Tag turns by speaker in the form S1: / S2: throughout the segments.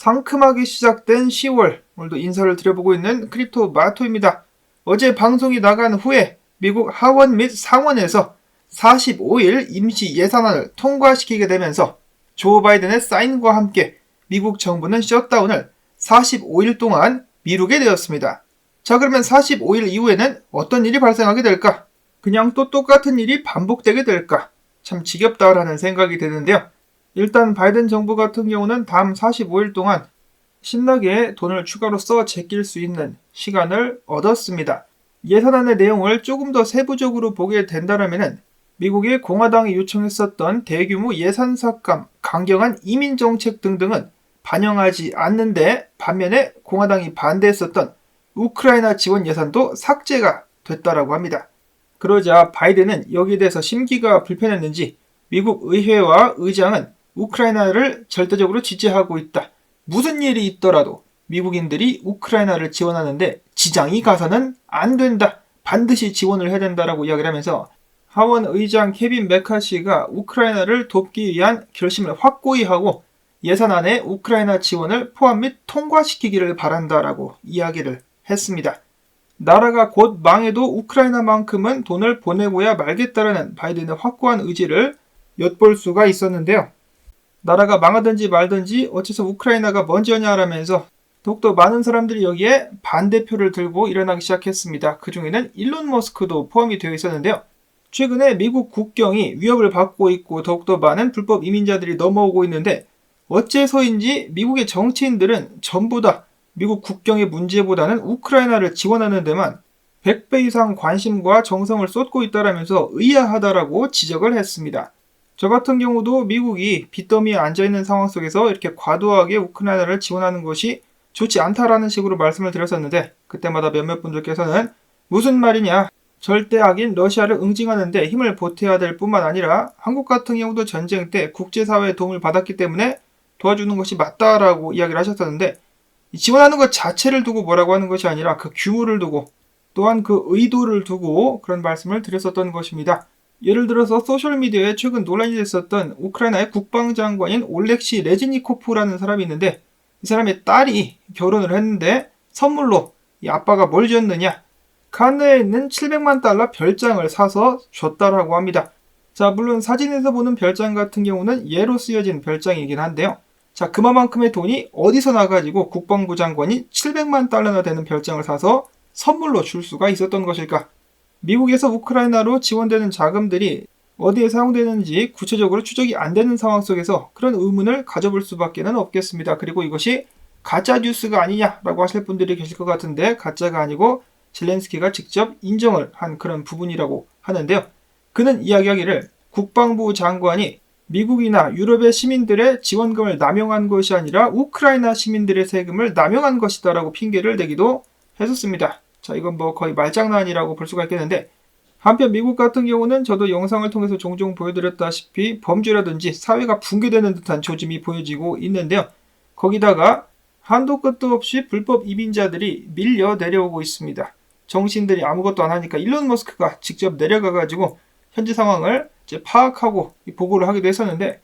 S1: 상큼하게 시작된 10월 오늘도 인사를 드려보고 있는 크립토 마토입니다. 어제 방송이 나간 후에 미국 하원 및 상원에서 45일 임시 예산안을 통과시키게 되면서 조 바이든의 사인과 함께 미국 정부는 셧다운을 45일 동안 미루게 되었습니다. 자 그러면 45일 이후에는 어떤 일이 발생하게 될까? 그냥 또 똑같은 일이 반복되게 될까? 참 지겹다라는 생각이 드는데요. 일단 바이든 정부 같은 경우는 다음 45일 동안 신나게 돈을 추가로 써 제낄 수 있는 시간을 얻었습니다. 예산안의 내용을 조금 더 세부적으로 보게 된다면 미국의 공화당이 요청했었던 대규모 예산 삭감, 강경한 이민 정책 등등은 반영하지 않는데 반면에 공화당이 반대했었던 우크라이나 지원 예산도 삭제가 됐다라고 합니다. 그러자 바이든은 여기에 대해서 심기가 불편했는지 미국 의회와 의장은 우크라이나를 절대적으로 지지하고 있다. 무슨 일이 있더라도 미국인들이 우크라이나를 지원하는데 지장이 가서는 안 된다. 반드시 지원을 해야 된다라고 이야기를 하면서 하원 의장 케빈 메카시가 우크라이나를 돕기 위한 결심을 확고히 하고 예산안에 우크라이나 지원을 포함 및 통과시키기를 바란다라고 이야기를 했습니다. 나라가 곧 망해도 우크라이나만큼은 돈을 보내고야 말겠다라는 바이든의 확고한 의지를 엿볼 수가 있었는데요. 나라가 망하든지 말든지 어째서 우크라이나가 먼저냐라면서 더욱더 많은 사람들이 여기에 반대표를 들고 일어나기 시작했습니다. 그 중에는 일론 머스크도 포함이 되어 있었는데요. 최근에 미국 국경이 위협을 받고 있고 더욱더 많은 불법 이민자들이 넘어오고 있는데 어째서인지 미국의 정치인들은 전부 다 미국 국경의 문제보다는 우크라이나를 지원하는 데만 100배 이상 관심과 정성을 쏟고 있다라면서 의아하다라고 지적을 했습니다. 저 같은 경우도 미국이 빚더미에 앉아있는 상황 속에서 이렇게 과도하게 우크라이나를 지원하는 것이 좋지 않다라는 식으로 말씀을 드렸었는데 그때마다 몇몇 분들께서는 무슨 말이냐 절대 악인 러시아를 응징하는데 힘을 보태야 될 뿐만 아니라 한국 같은 경우도 전쟁 때 국제사회의 도움을 받았기 때문에 도와주는 것이 맞다라고 이야기를 하셨었는데 지원하는 것 자체를 두고 뭐라고 하는 것이 아니라 그 규모를 두고 또한 그 의도를 두고 그런 말씀을 드렸었던 것입니다. 예를 들어서 소셜미디어에 최근 논란이 됐었던 우크라이나의 국방장관인 올렉시 레즈니코프라는 사람이 있는데 이 사람의 딸이 결혼을 했는데 선물로 이 아빠가 뭘 줬느냐 칸네에 있는 700만 달러 별장을 사서 줬다라고 합니다. 자 물론 사진에서 보는 별장 같은 경우는 예로 쓰여진 별장이긴 한데요. 자 그만큼의 돈이 어디서 나가지고 국방부 장관이 700만 달러나 되는 별장을 사서 선물로 줄 수가 있었던 것일까? 미국에서 우크라이나로 지원되는 자금들이 어디에 사용되는지 구체적으로 추적이 안 되는 상황 속에서 그런 의문을 가져볼 수밖에 는 없겠습니다. 그리고 이것이 가짜 뉴스가 아니냐라고 하실 분들이 계실 것 같은데 가짜가 아니고 젤렌스키가 직접 인정을 한 그런 부분이라고 하는데요. 그는 이야기하기를 국방부 장관이 미국이나 유럽의 시민들의 지원금을 남용한 것이 아니라 우크라이나 시민들의 세금을 남용한 것이다라고 핑계를 대기도 했었습니다. 자, 이건 뭐 거의 말장난이라고 볼 수가 있겠는데 한편 미국 같은 경우는 저도 영상을 통해서 종종 보여드렸다시피 범죄라든지 사회가 붕괴되는 듯한 조짐이 보여지고 있는데요. 거기다가 한도 끝도 없이 불법 이민자들이 밀려 내려오고 있습니다. 정신들이 아무것도 안 하니까 일론 머스크가 직접 내려가가지고 현지 상황을 이제 파악하고 보고를 하기도 했었는데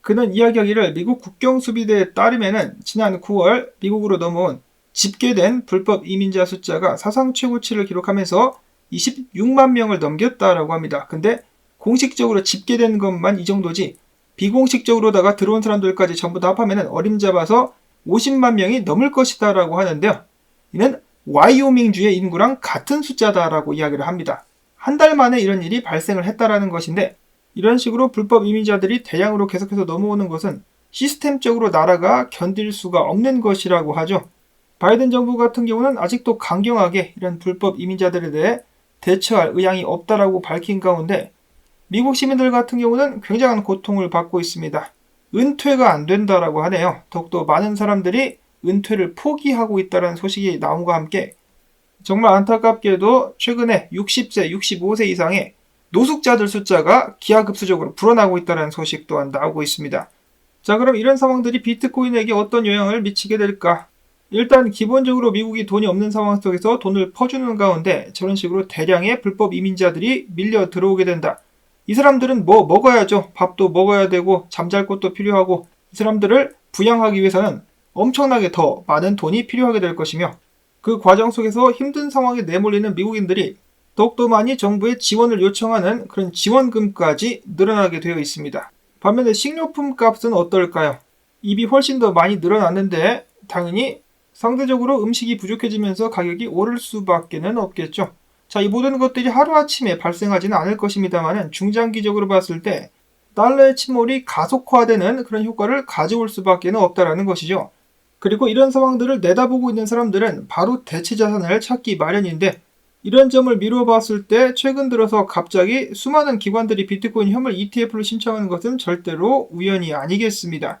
S1: 그는 이야기하기를 미국 국경수비대에 따르면은 지난 9월 미국으로 넘어온 집계된 불법 이민자 숫자가 사상 최고치를 기록하면서 26만 명을 넘겼다라고 합니다. 근데 공식적으로 집계된 것만 이 정도지 비공식적으로다가 들어온 사람들까지 전부 다 합하면 어림잡아서 50만 명이 넘을 것이다라고 하는데요. 이는 와이오밍주의 인구랑 같은 숫자다라고 이야기를 합니다. 한 달 만에 이런 일이 발생을 했다라는 것인데 이런 식으로 불법 이민자들이 대량으로 계속해서 넘어오는 것은 시스템적으로 나라가 견딜 수가 없는 것이라고 하죠. 바이든 정부 같은 경우는 아직도 강경하게 이런 불법 이민자들에 대해 대처할 의향이 없다라고 밝힌 가운데 미국 시민들 같은 경우는 굉장한 고통을 받고 있습니다. 은퇴가 안 된다라고 하네요. 더욱더 많은 사람들이 은퇴를 포기하고 있다는 소식이 나옴과 함께 정말 안타깝게도 최근에 60세, 65세 이상의 노숙자들 숫자가 기하급수적으로 불어나고 있다는 소식 또한 나오고 있습니다. 자, 그럼 이런 상황들이 비트코인에게 어떤 영향을 미치게 될까? 일단 기본적으로 미국이 돈이 없는 상황 속에서 돈을 퍼주는 가운데 저런 식으로 대량의 불법 이민자들이 밀려 들어오게 된다. 이 사람들은 뭐 먹어야죠. 밥도 먹어야 되고 잠잘 곳도 필요하고 이 사람들을 부양하기 위해서는 엄청나게 더 많은 돈이 필요하게 될 것이며 그 과정 속에서 힘든 상황에 내몰리는 미국인들이 더욱더 많이 정부의 지원을 요청하는 그런 지원금까지 늘어나게 되어 있습니다. 반면에 식료품 값은 어떨까요? 입이 훨씬 더 많이 늘어났는데 당연히 상대적으로 음식이 부족해지면서 가격이 오를 수밖에는 없겠죠. 자, 이 모든 것들이 하루아침에 발생하지는 않을 것입니다만 중장기적으로 봤을 때 달러의 침몰이 가속화되는 그런 효과를 가져올 수밖에 없다라는 것이죠. 그리고 이런 상황들을 내다보고 있는 사람들은 바로 대체 자산을 찾기 마련인데 이런 점을 미루어 봤을 때 최근 들어서 갑자기 수많은 기관들이 비트코인 현물 ETF를 신청하는 것은 절대로 우연이 아니겠습니다.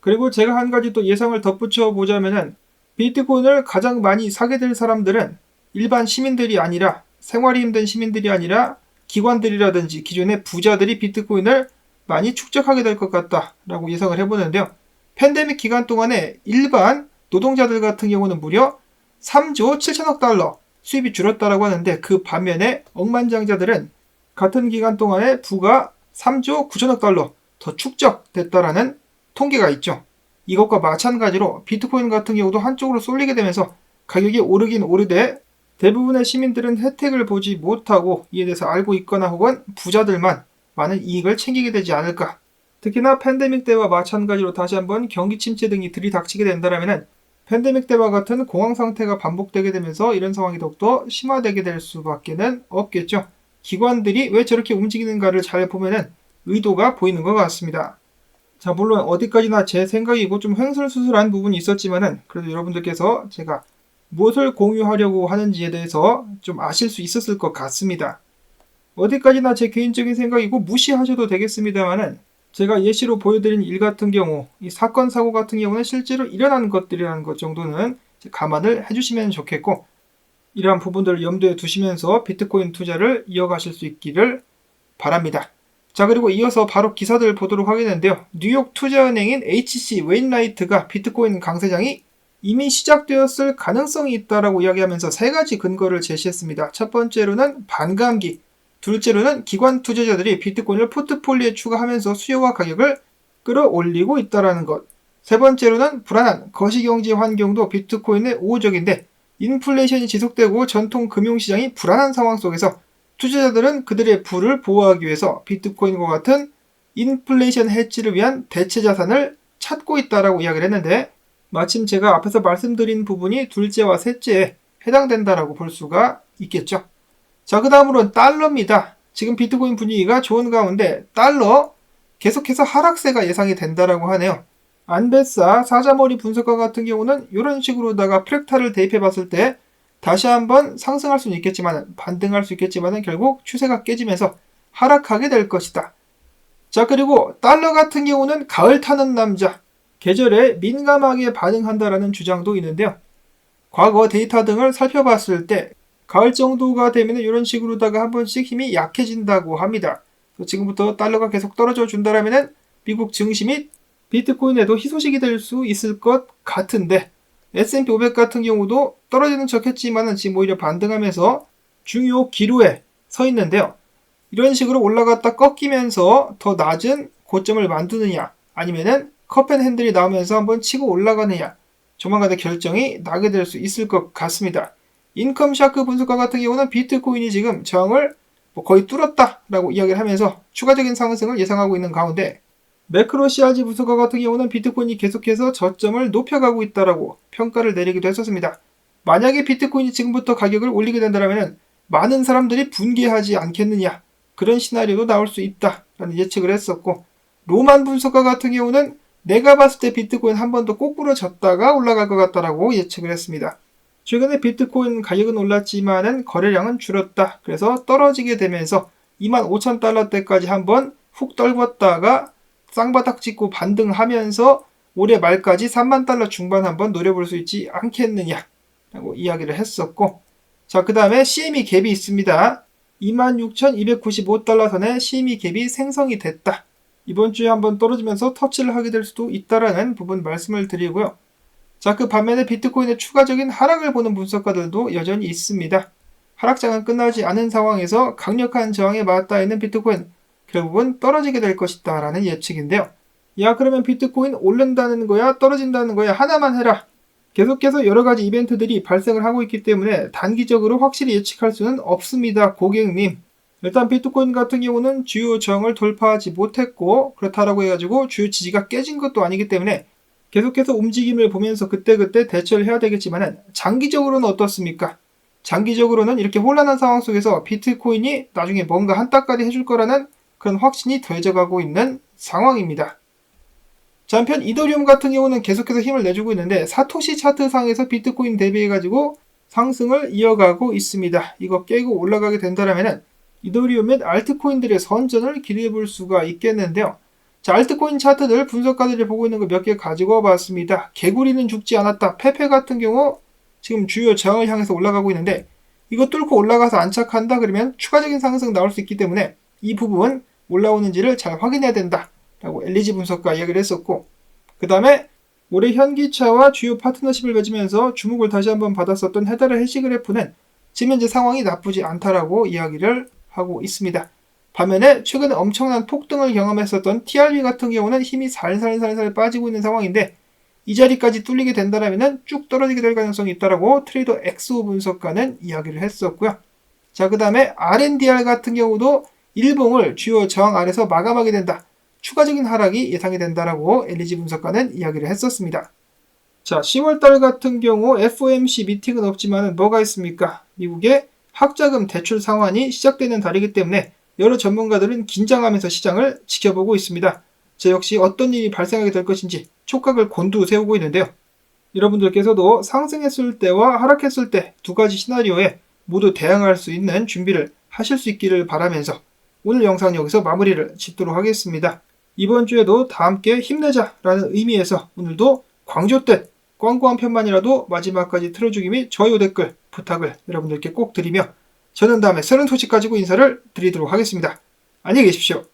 S1: 그리고 제가 한 가지 또 예상을 덧붙여 보자면은 비트코인을 가장 많이 사게 될 사람들은 일반 시민들이 아니라 생활이 힘든 시민들이 아니라 기관들이라든지 기존의 부자들이 비트코인을 많이 축적하게 될 것 같다라고 예상을 해보는데요. 팬데믹 기간 동안에 일반 노동자들 같은 경우는 무려 3조 7천억 달러 수입이 줄었다라고 하는데 그 반면에 억만장자들은 같은 기간 동안에 부가 3조 9천억 달러 더 축적됐다라는 통계가 있죠. 이것과 마찬가지로 비트코인 같은 경우도 한쪽으로 쏠리게 되면서 가격이 오르긴 오르되 대부분의 시민들은 혜택을 보지 못하고 이에 대해서 알고 있거나 혹은 부자들만 많은 이익을 챙기게 되지 않을까 특히나 팬데믹 때와 마찬가지로 다시 한번 경기 침체 등이 들이닥치게 된다면 팬데믹 때와 같은 공황 상태가 반복되게 되면서 이런 상황이 더욱더 심화되게 될 수밖에는 없겠죠. 기관들이 왜 저렇게 움직이는가를 잘 보면은 의도가 보이는 것 같습니다. 자, 물론 어디까지나 제 생각이고 좀 횡설수설한 부분이 있었지만은 그래도 여러분들께서 제가 무엇을 공유하려고 하는지에 대해서 좀 아실 수 있었을 것 같습니다. 어디까지나 제 개인적인 생각이고 무시하셔도 되겠습니다만은 제가 예시로 보여드린 일 같은 경우, 이 사건, 사고 같은 경우는 실제로 일어난 것들이라는 것 정도는 감안을 해주시면 좋겠고, 이러한 부분들을 염두에 두시면서 비트코인 투자를 이어가실 수 있기를 바랍니다. 자, 그리고 이어서 바로 기사들 보도록 하겠는데요. 뉴욕 투자은행인 HC 웨인라이트가 비트코인 강세장이 이미 시작되었을 가능성이 있다라고 이야기하면서 세 가지 근거를 제시했습니다. 첫 번째로는 반감기, 둘째로는 기관 투자자들이 비트코인을 포트폴리오에 추가하면서 수요와 가격을 끌어올리고 있다는 것. 세 번째로는 불안한 거시경제 환경도 비트코인의 우호적인데 인플레이션이 지속되고 전통 금융시장이 불안한 상황 속에서 투자자들은 그들의 부를 보호하기 위해서 비트코인과 같은 인플레이션 해치를 위한 대체 자산을 찾고 있다라고 이야기를 했는데 마침 제가 앞에서 말씀드린 부분이 둘째와 셋째에 해당된다라고 볼 수가 있겠죠. 자, 그 다음으로는 달러입니다. 지금 비트코인 분위기가 좋은 가운데 달러 계속해서 하락세가 예상이 된다라고 하네요. 안베사 사자머리 분석가 같은 경우는 이런 식으로다가 프랙탈을 대입해 봤을 때 다시 한번 상승할 수는 있겠지만 반등할 수 있겠지만 결국 추세가 깨지면서 하락하게 될 것이다. 자 그리고 달러 같은 경우는 가을 타는 남자 계절에 민감하게 반응한다라는 주장도 있는데요. 과거 데이터 등을 살펴봤을 때 가을 정도가 되면 이런 식으로다가 한 번씩 힘이 약해진다고 합니다. 지금부터 달러가 계속 떨어져 준다라면 미국 증시 및 비트코인에도 희소식이 될 수 있을 것 같은데 S&P 500 같은 경우도 떨어지는 척 했지만은 지금 오히려 반등하면서 중요 기로에 서 있는데요. 이런 식으로 올라갔다 꺾이면서 더 낮은 고점을 만드느냐 아니면은 커펜 핸들이 나오면서 한번 치고 올라가느냐 조만간의 결정이 나게 될 수 있을 것 같습니다. 인컴 샤크 분석가 같은 경우는 비트코인이 지금 저항을 뭐 거의 뚫었다라고 이야기를 하면서 추가적인 상승을 예상하고 있는 가운데 매크로 CRG 분석가 같은 경우는 비트코인이 계속해서 저점을 높여가고 있다라고 평가를 내리기도 했었습니다. 만약에 비트코인이 지금부터 가격을 올리게 된다면 많은 사람들이 분개하지 않겠느냐 그런 시나리오도 나올 수 있다라는 예측을 했었고 로만 분석가 같은 경우는 내가 봤을 때 비트코인 한 번더 거꾸로 졌다가 올라갈 것 같다라고 예측을 했습니다. 최근에 비트코인 가격은 올랐지만은 거래량은 줄었다. 그래서 떨어지게 되면서 2만 5천 달러대까지 한번 훅 떨궜다가 쌍바닥 찍고 반등하면서 올해 말까지 3만 달러 중반 한번 노려볼 수 있지 않겠느냐? 라고 이야기를 했었고 자 그 다음에 CME 갭이 있습니다. 26,295달러 선에 CME 갭이 생성이 됐다. 이번 주에 한번 떨어지면서 터치를 하게 될 수도 있다라는 부분 말씀을 드리고요. 자, 그 반면에 비트코인의 추가적인 하락을 보는 분석가들도 여전히 있습니다. 하락장은 끝나지 않은 상황에서 강력한 저항에 맞닿아 있는 비트코인 결국은 떨어지게 될 것이다 라는 예측인데요. 야 그러면 비트코인 오른다는 거야 떨어진다는 거야 하나만 해라. 계속해서 여러 가지 이벤트들이 발생을 하고 있기 때문에 단기적으로 확실히 예측할 수는 없습니다 고객님. 일단 비트코인 같은 경우는 주요 저항을 돌파하지 못했고 그렇다라고 해가지고 주요 지지가 깨진 것도 아니기 때문에 계속해서 움직임을 보면서 그때그때 대처를 해야 되겠지만은 장기적으로는 어떻습니까? 장기적으로는 이렇게 혼란한 상황 속에서 비트코인이 나중에 뭔가 한따까리 해줄 거라는 그런 확신이 더해져 가고 있는 상황입니다. 자, 한편 이더리움 같은 경우는 계속해서 힘을 내주고 있는데 사토시 차트상에서 비트코인 대비해가지고 상승을 이어가고 있습니다. 이거 깨고 올라가게 된다면은 이더리움 및 알트코인들의 선전을 기대해 볼 수가 있겠는데요. 자, 알트코인 차트들 분석가들이 보고 있는 거 몇 개 가지고 와봤습니다. 개구리는 죽지 않았다. 페페 같은 경우 지금 주요 저항을 향해서 올라가고 있는데 이거 뚫고 올라가서 안착한다 그러면 추가적인 상승 나올 수 있기 때문에 이 부분 올라오는지를 잘 확인해야 된다. 라고 LG 분석가 이야기를 했었고 그 다음에 올해 현기차와 주요 파트너십을 맺으면서 주목을 다시 한번 받았었던 헤다르 해시 그래프는 지금 현재 상황이 나쁘지 않다라고 이야기를 하고 있습니다. 반면에 최근에 엄청난 폭등을 경험했었던 TRB 같은 경우는 힘이 살살살살 빠지고 있는 상황인데 이 자리까지 뚫리게 된다면 쭉 떨어지게 될 가능성이 있다라고 트레이더 엑소 분석가는 이야기를 했었고요. 자, 그 다음에 RNDR 같은 경우도 일봉을 주요 저항 아래서 마감하게 된다. 추가적인 하락이 예상이 된다라고 LG 분석가는 이야기를 했었습니다. 자, 10월달 같은 경우 FOMC 미팅은 없지만 뭐가 있습니까? 미국의 학자금 대출 상환이 시작되는 달이기 때문에 여러 전문가들은 긴장하면서 시장을 지켜보고 있습니다. 저 역시 어떤 일이 발생하게 될 것인지 촉각을 곤두 세우고 있는데요. 여러분들께서도 상승했을 때와 하락했을 때 두 가지 시나리오에 모두 대응할 수 있는 준비를 하실 수 있기를 바라면서 오늘 영상 여기서 마무리를 짓도록 하겠습니다. 이번 주에도 다 함께 힘내자 라는 의미에서 오늘도 광조뜻 꽝꽝 한 편만이라도 마지막까지 틀어주기 및 좋아요 댓글 부탁을 여러분들께 꼭 드리며 저는 다음에 새로운 소식 가지고 인사를 드리도록 하겠습니다. 안녕히 계십시오.